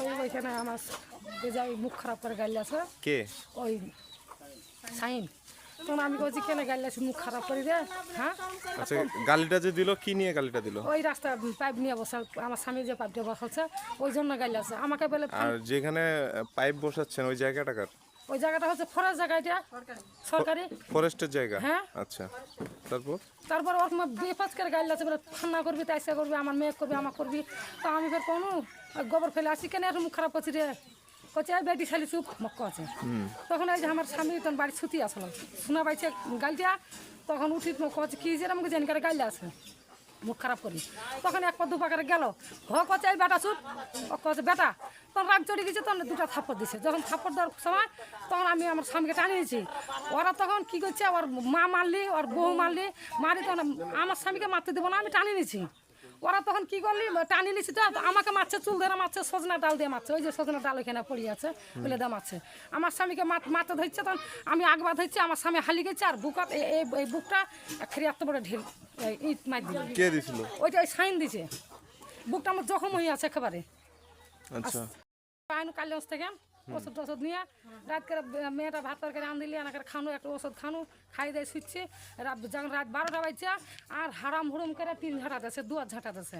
ওই ওইখানে আমার যে যাই মুখ খারাপ করে গাইলে আছে কে? ওই সাইন। তখন আমি বলছি কেন গাইলে মুখ খারাপ করে দে? হ্যাঁ? আচ্ছা গালিটা যে দিল কি নিয়ে গালিটা দিল? ওই রাস্তা পাইপ নিয়ে বসে আমার স্বামী যে পাইপটা বসাচ্ছে ওই জন্য গাইলে আছে। আমাকে বলে আর যেখানে পাইপ বসাচ্ছেন ওই জায়গাটা কার? ওই জায়গাটা হচ্ছে ফরেস্ট জায়গাটা সরকারি। ফরেস্টের জায়গা? হ্যাঁ। আচ্ছা। তারপর? তারপর ওর বেপাস করে গাইলে আছে বলে ফান্না করবি তাইসা করবি আমার মেয়ে করবি আমার করবি। তা আমি ফের কোনো গোবর ফেলে আসি কেন মুখ খারাপ করছি রে? কচে বেটি শালি চুপ মক্ক আছে। তখন এই যে আমার স্বামী তখন বাড়ি ছুটি আসলো। শোনা পাইছে গাইলটা তখন উঠি কচে কি যে আমাকে জানি করে গাইলে আছে মুখ খারাপ করি তখন এক পর দু পাকারে গেল। হ কচে এই বেটা ও কচে বেটা তখন রাগ চড়ে গেছে, তখন দুটো থাপ্পড় দিছে। যখন থাপ্পড় দেওয়ার সময়, তখন আমি আমার স্বামীকে টানিয়েছি ওরা তখন কি করছে, ওর মা মারলি, ওর বউ মারলি, মারি তখন আমার স্বামীকে মারতে দেবো না, আমি টানিয়ে নিয়েছি ওরা তখন কি করলি? টানি নিছি তো আমাকে মারছে চুল ধরে মারছে সজনা ডাল দিয়ে মারছে। ওই যে সজনা ডাল ওইখানে পড়ে আছে বলে দিয়ে মারছে। আমার স্বামীকে মার- মারতে ধরছে তখন আমি আগবা ধরছি আমার স্বামী হালি গেছে আর বুকাত এই- বুকটা খেয়ে এত বড় ঢিল ইট মার কে দিছিল? ওইটা ওই সাইন দিছে। বুকটা আমার জখম হয়ে আছে একেবারে। আচ্ছা। কালি থেকে। ওষুধ টষুধ নিয়ে রাত করে মেয়েটা ভাত তরকারি আন দিলি এনাকে খানো, একটা ওষুধ খানো, খাই দেয় শুচ্ছে রাত যখন রাত বারোটা বাজছে, আর হারাম হুড়ুম করে তিন ঝাঁটা দিছে দুয়ার ঝাঁটা দিছে।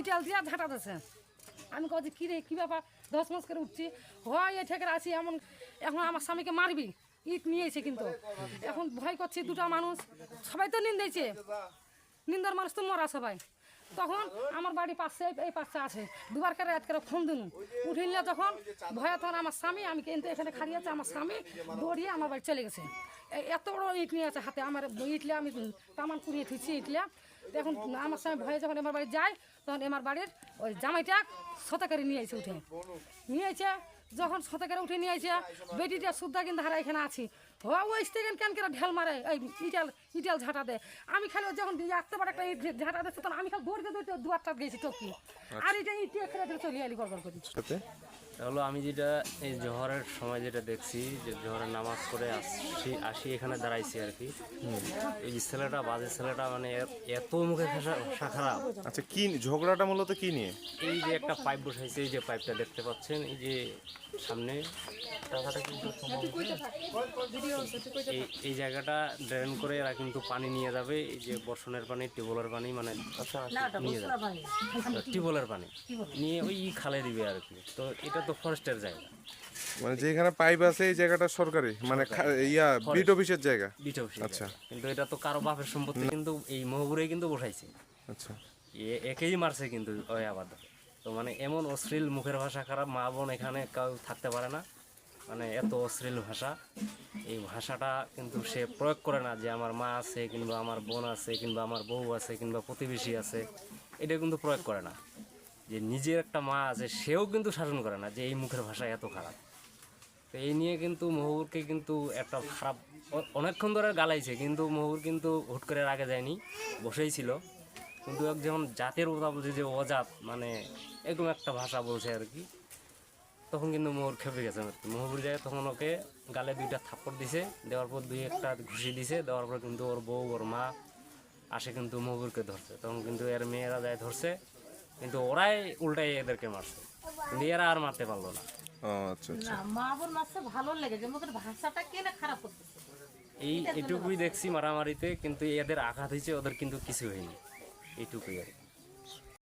ইটাল দিয়ে ঝাঁটা দিছে। আমি কছি কী রে কী ব্যাপার? দশ মাস করে উঠছি। হয়, এ ঠেকে আছি, এমন, এখন আমার স্বামীকে মারবি? ইট নিয়েছে কিন্তু। এখন ভয় করছি দুটা মানুষ। সবাই তো নিন্দেছে নিন্দার মানুষ তো মরা সবাই। তখন আমার বাড়ি পাশে, এই পাশে আছে। দুবার করে রাত করে ফোন দিনু উঠিলে তখন ভয়ে তখন আমার স্বামী, আমি কিন্তু এখানে খাড়ি আছে, আমার স্বামী দৌড়িয়ে আমার বাড়ি চলে গেছে। এত বড় ইট নিয়ে আছে হাতে, আমার ইটলে আমি তামান কুড়িয়ে থুইছি ইটলে। এখন আমার স্বামী ভয়ে যখন আমার বাড়ি যায়, তখন আমার বাড়ির ওই জামাইটা সতে করে নিয়ে এসে উঠে। নিয়ে এসে যখন সতে করে উঠে নিয়ে আসিয়া বেটিটা সুদ্ধা কিন্তু হারা এখানে আছি। ও ওই স্টেকেন কেন কেন ঢেল মারে? এই ইটাল ইটাল ঝাঁটা দেয় আমি খালি যখন আসতে পারে একটা ইট ঝাঁটা দিচ্ছে তখন আমি খালি দৌড়তে দৌড়তে দুয়ারটা গেছি টকি আর এটা ইটে খেলে দিয়ে চলে আলি গড়বড় করি। হলো আমি যেটা এই জোহরের সময় যেটা দেখছি যে জোহরের নামাজ পড়ে আসি আসি এখানে দাঁড়াইছি আর কি। এই যে ছেলেটা বাজে ছেলেটা মানে এ- এত মুখে ভাষা ভাষা খারাপ। আচ্ছা কি ঝগড়াটা মূলত কি নিয়ে? এই যে একটা পাইপ বসাইছে এই যে পাইপটা দেখতে পাচ্ছেন এই যে সামনে টাকাটা কিন্তু এই এই জায়গাটা ড্রেন করে এরা কিন্তু পানি নিয়ে যাবে এই যে বর্ষণের পানি টিউবওয়েলের পানি মানে নিয়ে যাবে। টিউবওয়েলের পানি নিয়ে ওই খালে দিবে আর কি। তো এটা তো ফরেস্টের জায়গা। মানে যেখানে পাইপ আছে এই জায়গাটা সরকারি মানে ইয়া বিট অফিসের জায়গা? বিট অফিসের আচ্ছা। কিন্তু এটা তো কারও বাপের সম্পত্তি কিন্তু এই মহবুরে কিন্তু বসাইছে। আচ্ছা। একেই মারছে কিন্তু ওই আবাদ। তো মানে এমন অশ্লীল মুখের ভাষা খারাপ মা বোন এখানে কেউ থাকতে পারে না। মানে এত অশ্লীল ভাষা। এই ভাষাটা কিন্তু সে প্রয়োগ করে না যে আমার মা আছে কিংবা আমার বোন আছে কিংবা আমার বউ আছে কিংবা প্রতিবেশী আছে। এটা কিন্তু প্রয়োগ করে না। যে নিজের একটা মা আছে, সেও কিন্তু শাসন করে না যে এই মুখের ভাষা এত খারাপ। তো এই নিয়ে কিন্তু মহুরকে কিন্তু একটা খারাপ অনেকক্ষণ ধরে গালাইছে, কিন্তু মহুর কিন্তু হুট করে আগে যায়নি, বসেই ছিল। কিন্তু এক যখন জাতের কথা বলছে যে অজাত মানে এরকম একটা ভাষা বলছে আর কি, তখন কিন্তু মোহর খেপে গেছে মহুর যায়, তখন ওকে গালে দুইটা থাপ্পড় দিছে, দেওয়ার পর দুই একটা ঘুষি দিছে, দেওয়ার পর কিন্তু ওর বউ, ওর মা আসে কিন্তু মহুরকে ধরছে তখন কিন্তু এর মেয়েরা যায় ধরছে কিন্তু ওরাই উল্টাই এদেরকে মারছে। কিন্তু এরা আর মারতে পারল না। আচ্ছা আচ্ছা। মা বোন মাসে ভালো লেগেছে মুখের ভাষাটা কেন খারাপ করতেছে? এই এটুকুই দেখছি মারামারিতে কিন্তু এদের আঘাত হয়েছে ওদের কিন্তু কিছু হয়নি। এইটুকুই আর কি।